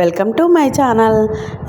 Welcome to my channel.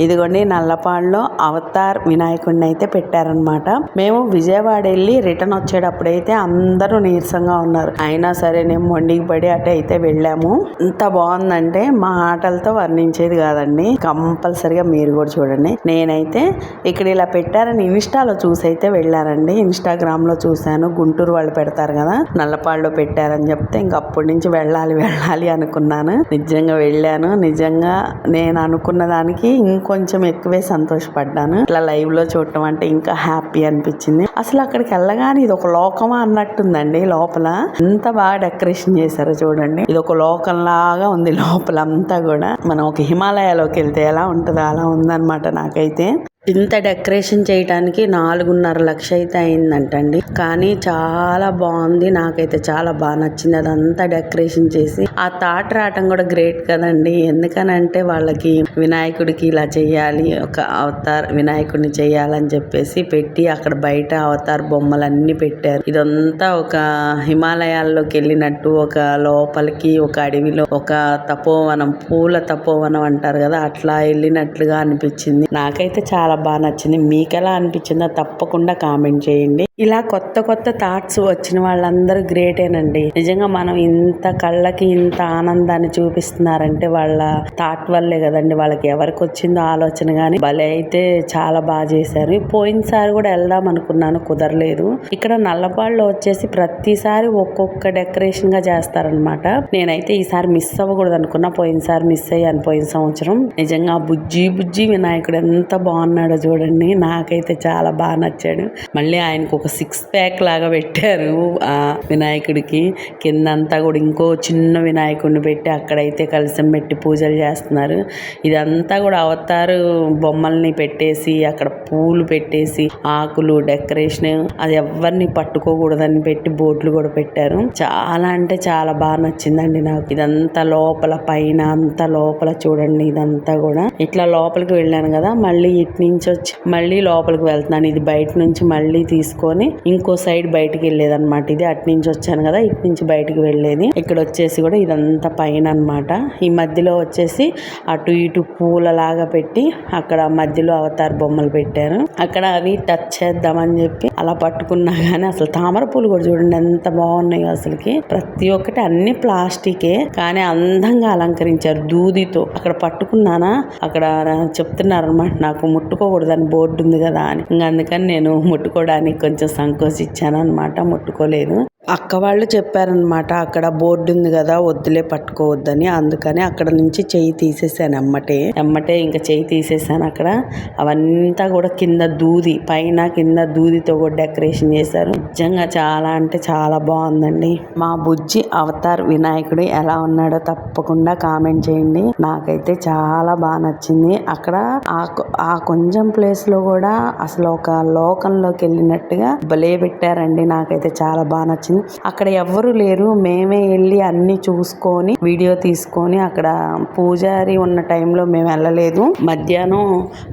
ఇదిగోండి నల్లపాడులో Avatar వినాయకుడిని అయితే పెట్టారనమాట మేము విజయవాడ వెళ్ళి రిటర్న్ వచ్చేటప్పుడైతే అందరూ నీరసంగా ఉన్నారు. అయినా సరే నేను మొండికి పడి అటు అయితే వెళ్ళాము. ఇంత బాగుందంటే మా ఆటలతో వర్ణించేది కాదండి. కంపల్సరిగా మీరు కూడా చూడండి. నేనైతే ఇక్కడ ఇలా పెట్టారని ఇన్స్టాలో చూసి అయితే వెళ్ళారండి ఇన్స్టాగ్రామ్లో చూశాను. గుంటూరు వాళ్ళు పెడతారు కదా నల్లపాడులో పెట్టారని చెప్తే ఇంక అప్పటి నుంచి వెళ్ళాలి వెళ్ళాలి అనుకున్నాను. నిజంగా వెళ్ళాను. నిజంగా నేను అనుకున్న దానికి ఇంకొంచెం ఎక్కువే సంతోషపడ్డాను. ఇట్లా లైవ్లో చూడటం అంటే ఇంకా హ్యాపీ అనిపించింది. అసలు అక్కడికి వెళ్ళగానే ఇది ఒక లోకమా అన్నట్టుందండి లోపల. ఎంత బాగా డెకరేషన్ చేశారో చూడండి. ఇది ఒక లోకం లాగా ఉంది లోపల అంతా కూడా. మనం ఒక హిమాలయాలోకి వెళ్తే ఎలా ఉంటుందో అలా ఉందన్నమాట నాకైతే. ఇంత డెకరేషన్ చేయడానికి నాలుగున్నర లక్ష అయితే అయిందంటండి. కానీ చాలా బాగుంది. నాకైతే చాలా బాగా నచ్చింది. అదంతా డెకరేషన్ చేసి ఆ థాట్ రావటం కూడా గ్రేట్ కదండి. ఎందుకనంటే వాళ్ళకి వినాయకుడికి ఇలా చేయాలి ఒక అవతార్ వినాయకుడిని చేయాలని చెప్పేసి పెట్టి అక్కడ బయట అవతార్ బొమ్మలన్నీ పెట్టారు. ఇదంతా ఒక హిమాలయాల్లోకి వెళ్ళినట్టు ఒక లోపలికి ఒక అడవిలో ఒక తపోవనం పూల తపోవనం అంటారు కదా అట్లా వెళ్ళినట్లుగా అనిపించింది. నాకైతే చాలా బాగా నచ్చింది. మీకు ఎలా అనిపించిందో తప్పకుండా కామెంట్ చేయండి. ఇలా కొత్త కొత్త థాట్స్ వచ్చిన వాళ్ళందరూ గ్రేటేనండి నిజంగా మనం ఇంత కళ్ళకి ఇంత ఆనందాన్ని చూపిస్తున్నారంటే వాళ్ళ థాట్ వల్లే కదండి. వాళ్ళకి ఎవరికి వచ్చిందో ఆలోచన కానీ భలే అయితే చాలా బాగా చేశారు. పోయినసారి కూడా వెళ్దాం అనుకున్నాను కుదరలేదు. ఇక్కడ నల్లపాడులో వచ్చేసి ప్రతిసారి ఒక్కొక్క డెకరేషన్గా చేస్తారనమాట నేనైతే ఈసారి మిస్ అవ్వకూడదు అనుకున్నా. పోయినసారి మిస్ అయ్యాను పోయిన సంవత్సరం. నిజంగా బుజ్జి బుజ్జి వినాయకుడు ఎంత బాగున్నాడో చూడండి. నాకైతే చాలా బాగా నచ్చాడు. మళ్ళీ ఆయనకు ఒక సిక్స్ ప్యాక్ లాగా పెట్టారు ఆ వినాయకుడికి. కిందంతా కూడా ఇంకో చిన్న వినాయకుడిని పెట్టి అక్కడైతే కలిసం పెట్టి పూజలు చేస్తున్నారు. ఇదంతా కూడా అవతారు బొమ్మల్ని పెట్టేసి అక్కడ పూలు పెట్టేసి ఆకులు డెకరేషన్ అది ఎవరిని పట్టుకోకూడదని పెట్టి బోట్లు కూడా పెట్టారు. చాలా అంటే చాలా బాగా నచ్చిందండి నాకు. ఇదంతా లోపల పైన అంతా లోపల చూడండి ఇదంతా కూడా. ఇట్లా లోపలికి వెళ్ళాను కదా మళ్ళీ ఇటు నుంచి వచ్చి మళ్ళీ లోపలికి వెళ్తున్నాను. ఇది బయట నుంచి మళ్ళీ తీసుకొని ఇంకో సైడ్ బయటికి వెళ్ళేది అనమాట ఇది. అటు నుంచి వచ్చాను కదా ఇటు నుంచి బయటికి వెళ్ళేది. ఇక్కడ వచ్చేసి కూడా ఇదంతా పైన అన్నమాట. ఈ మధ్యలో వచ్చేసి అటు ఇటు పూలలాగా పెట్టి అక్కడ మధ్యలో అవతార్ బొమ్మలు పెట్టారు. అక్కడ అవి టచ్ చేద్దామని చెప్పి అలా పట్టుకున్నా కానీ అసలు తామర పూలు కూడా చూడండి ఎంత బాగున్నాయో అసలుకి. ప్రతి ఒక్కటి అన్ని ప్లాస్టికే కానీ అందంగా అలంకరించారు దూదితో. అక్కడ పట్టుకున్నానా? అక్కడ చెప్తున్నారు అనమాట నాకు ముట్టుకోకూడదని బోర్డు ఉంది కదా అని. ఇంకా అందుకని నేను ముట్టుకోవడానికి కొంచెం సంకోచించాను అనమాట ముట్టుకోలేదు. అక్క వాళ్ళు చెప్పారనమాట అక్కడ బోర్డు ఉంది కదా వద్దులే పట్టుకోవద్దని. అందుకని అక్కడ నుంచి చెయ్యి తీసేసాను ఎమ్మటే. ఎమ్మటే ఇంకా చెయ్యి తీసేసాను అక్కడ. అవంతా కూడా కింద దూది పైన కింద దూదితో కూడా డెకరేషన్ చేశారు. నిజంగా చాలా అంటే చాలా బాగుందండి. మా బుజ్జి అవతార్ వినాయకుడు ఎలా ఉన్నాడో తప్పకుండా కామెంట్ చేయండి. నాకైతే చాలా బాగా నచ్చింది. అక్కడ ఆ కొ- ఆ కొంచెం ప్లేస్లో కూడా అసలు ఒక లోకంలోకి వెళ్ళినట్టుగా భలే పెట్టారండి. నాకైతే చాలా బాగా నచ్చింది. అక్కడ ఎవ్వరు లేరు. మేమే వెళ్ళి అన్ని చూసుకొని వీడియో తీసుకొని అక్కడ పూజారి ఉన్న టైంలో మేము వెళ్ళలేదు. మధ్యాహ్నం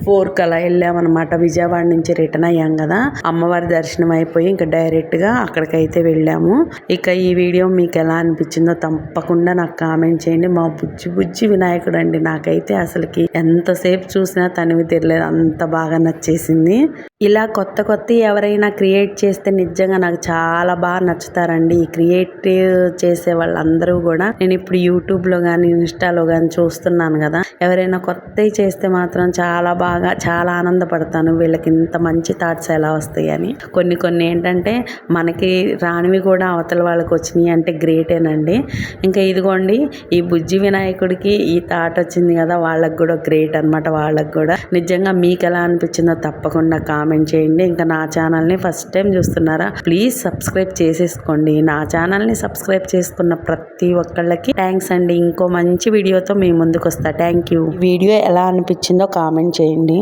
ఫోర్కి అలా వెళ్ళామన్నమాట. విజయవాడ నుంచి రిటర్న్ అయ్యాం కదా. అమ్మవారి దర్శనం అయిపోయి ఇంకా డైరెక్ట్గా అక్కడికైతే వెళ్ళాము. ఇక ఈ వీడియో మీకు ఎలా అనిపించిందో తప్పకుండా నాకు కామెంట్ చేయండి. మా బుజ్జి బుజ్జి వినాయకుడు అండి నాకైతే అసలుకి ఎంతసేపు చూసినా తనివి తెరలేదు. అంత బాగా నచ్చేసింది. ఇలా కొత్త కొత్త ఎవరైనా క్రియేట్ చేస్తే నిజంగా నాకు చాలా బాగా నచ్చుతారండి. ఈ క్రియేటివ్ చేసే వాళ్ళందరూ కూడా. నేను ఇప్పుడు యూట్యూబ్లో కానీ ఇన్స్టాలో కానీ చూస్తున్నాను కదా. ఎవరైనా కొత్తవి చేస్తే మాత్రం చాలా బాగా చాలా ఆనందపడతాను. వీళ్ళకి ఇంత మంచి థాట్స్ ఎలా వస్తాయి అని. కొన్ని కొన్ని ఏంటంటే మనకి రానివి కూడా అవతల వాళ్ళకి వచ్చినాయి అంటే గ్రేటేనండి. ఇంకా ఇదిగోండి ఈ బుజ్జి వినాయకుడికి ఈ థాట్ వచ్చింది కదా వాళ్ళకి కూడా గ్రేట్ అన్నమాట వాళ్ళకి కూడా. నిజంగా మీకు ఎలా అనిపించిందో తప్పకుండా కామెంట్ కామెంట్ చేయండి. ఇంకా నా ఛానల్ని ఫస్ట్ టైం చూస్తున్నారా ప్లీజ్ సబ్స్క్రైబ్ చేసేసుకోండి. నా ఛానల్ని సబ్స్క్రైబ్ చేసుకున్న ప్రతి ఒక్కళ్ళకి థ్యాంక్స్ అండి. ఇంకో మంచి వీడియోతో మీ ముందుకు వస్తా థ్యాంక్ యూ. వీడియో ఎలా అనిపించిందో కామెంట్ చేయండి.